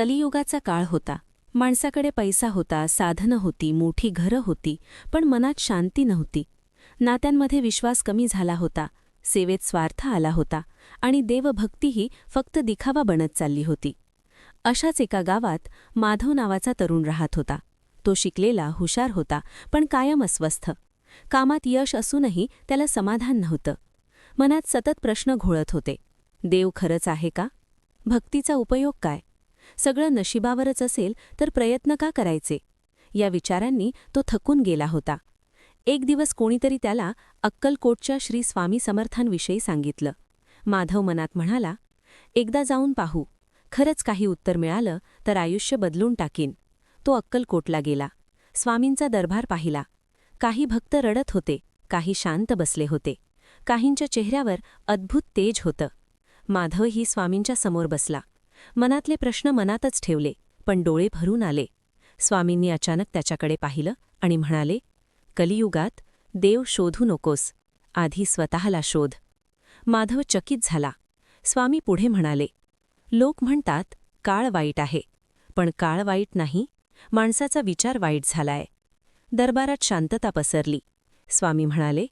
कलियुगाचा काळ होता. माणसाकडे पैसा होता साधनं होती मोठी घरं होती पण मनात शांती नव्हती. नात्यांमध्ये विश्वास कमी झाला होता सेवेत स्वार्थ आला होता आणि देवभक्तीही फक्त दिखावा बनत चालली होती. अशाच एका गावात माधव नावाचा तरुण राहत होता. तो शिकलेला हुशार होता पण कायम अस्वस्थ. कामात यश असूनही त्याला समाधान नव्हतं. मनात सतत प्रश्न घोळत होते. देव खरंच आहे का? भक्तीचा उपयोग काय? सगळं नशिबावरच असेल तर प्रयत्न का करायचे? या विचारांनी तो थकून गेला होता. एक दिवस कोणीतरी त्याला अक्कलकोटच्या श्री स्वामी समर्थांविषयी सांगितलं. माधव मनात म्हणाला एकदा जाऊन पाहू. खरंच काही उत्तर मिळालं तर आयुष्य बदलून टाकीन. तो अक्कलकोटला गेला. स्वामींचा दरबार पाहिला. काही भक्त रडत होते काही शांत बसले होते. काहींच्या चेहऱ्यावर अद्भुत तेज होतं. माधव ही स्वामींच्या समोर बसला. मनातले प्रश्न मनातच ठेवले पण डोळे भरून आले. स्वामींनी अचानक त्याच्याकडे पाहिलं आणि म्हणाले कलियुगात देव शोधू नकोस आधी स्वतःला शोध. माधव चकित झाला. स्वामी पुढे म्हणाले लोक म्हणतात काळ वाईट आहे पण काळ वाईट नाही माणसाचा विचार वाईट झालाय. दरबारात शांतता पसरली. स्वामी म्हणाले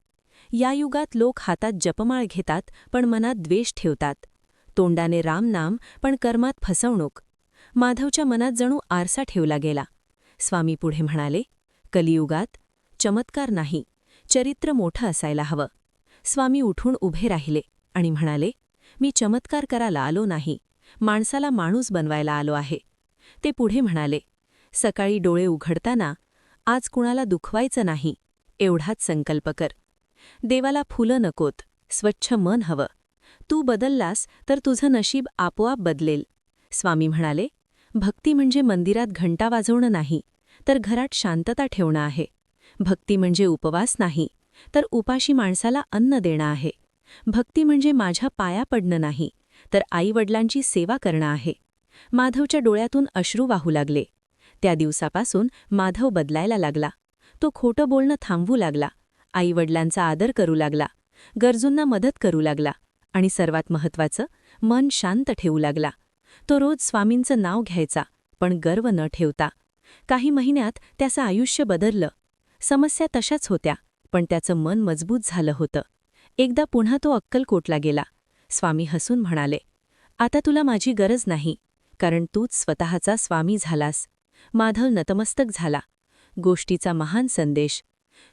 या युगात लोक हातात जपमाळ घेतात पण मनात द्वेष ठेवतात. तोंडाने रामनाम पण कर्मात फसवणूक. माधवच्या मनात जणू आरसा ठेवला गेला. स्वामी पुढे म्हणाले कलियुगात चमत्कार नाही चरित्र मोठं असायला हवं. स्वामी उठून उभे राहिले आणि म्हणाले मी चमत्कार करायला आलो नाही माणसाला माणूस बनवायला आलो आहे. ते पुढे म्हणाले सकाळी डोळे उघडताना आज कुणाला दुखवायचं नाही एवढाच संकल्प कर. देवाला फुलं नकोत स्वच्छ मन हवं. तू बदललास तर तुझं नशीब आपोआप बदलेल. स्वामी म्हणाले भक्ती म्हणजे मंदिरात घंटा वाजवणं नाही तर घरात शांतता ठेवणं आहे. भक्ती म्हणजे उपवास नाही तर उपाशी माणसाला अन्न देणं आहे. भक्ती म्हणजे माझ्या पाया पडणं नाही तर आईवडिलांची सेवा करणं आहे. माधवच्या डोळ्यातून अश्रू वाहू लागले. त्या दिवसापासून माधव बदलायला लागला. तो खोटं बोलणं थांबवू लागला. आईवडिलांचा आदर करू लागला. गरजूंना मदत करू लागला. आणि सर्वात महत्वाचं मन शांत ठेवू लागला. तो रोज स्वामींचं नाव घ्यायचा पण गर्व न ठेवता. काही महिन्यात त्याचं आयुष्य बदललं. समस्या तशाच होत्या पण त्याचं मन मजबूत झालं होतं. एकदा पुन्हा तो अक्कलकोटला गेला. स्वामी हसून म्हणाले आता तुला माझी गरज नाही कारण तूच स्वतःचा स्वामी झालास. माधव नतमस्तक झाला. गोष्टीचा महान संदेश.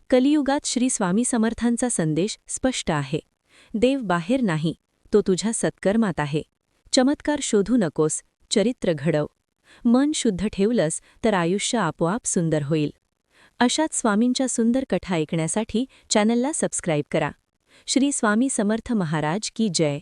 कलियुगात श्री स्वामी समर्थांचा संदेश स्पष्ट आहे. देव बाहेर नाही तो तुझ्या सत्कर्मात आहे. चमत्कार शोधू नकोस चरित्र घडव. मन शुद्ध ठेवलंस तर आयुष्य आपोआप सुंदर होईल. अशाच स्वामींच्या सुंदर कथा ऐकण्यासाठी चॅनलला सबस्क्राईब करा. श्री स्वामी समर्थ महाराज की जय.